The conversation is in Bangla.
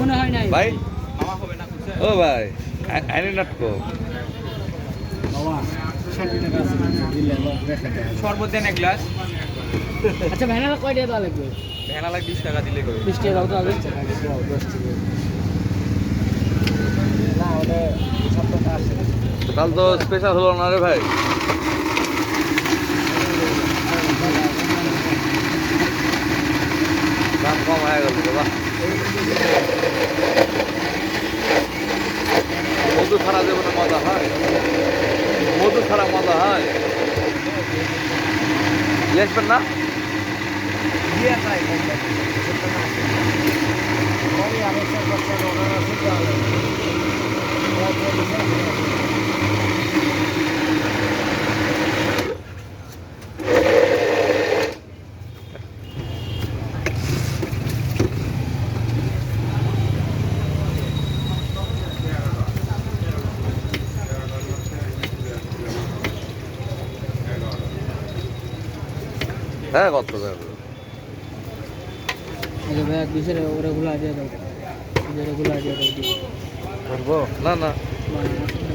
মনে হয় নাই। ভাই? মামা হবে না খুঁজছে ও ভাই আইনি নাটকো। দিলে রেখে দেয়। শরবত দেন এক গ্লাস। আচ্ছা ভ্যানালা কয় টাকা দেওয়া লাগবে? ভেনা লাখ বিশ টাকা দিলে করে বিশ টাকা দাও তো আগে দশ টাকা। না ওটা তাহলে তো স্পেশাল হলো না রে ভাই। কম হয়ে গেল বাহ মধু ছাড়া দেবো মজা হয়। মধু ছাড়া মজা হয়। আসবেন না? আমি আলোচনা করতে ওনারা শুনতে হবে হ্যাঁ কত করে আচ্ছা ভাই এক বিষয়ে ওরা গুলো আইডিয়া দাও ওরা গুলো আইডিয়া দাও করব না না না, না, না, না।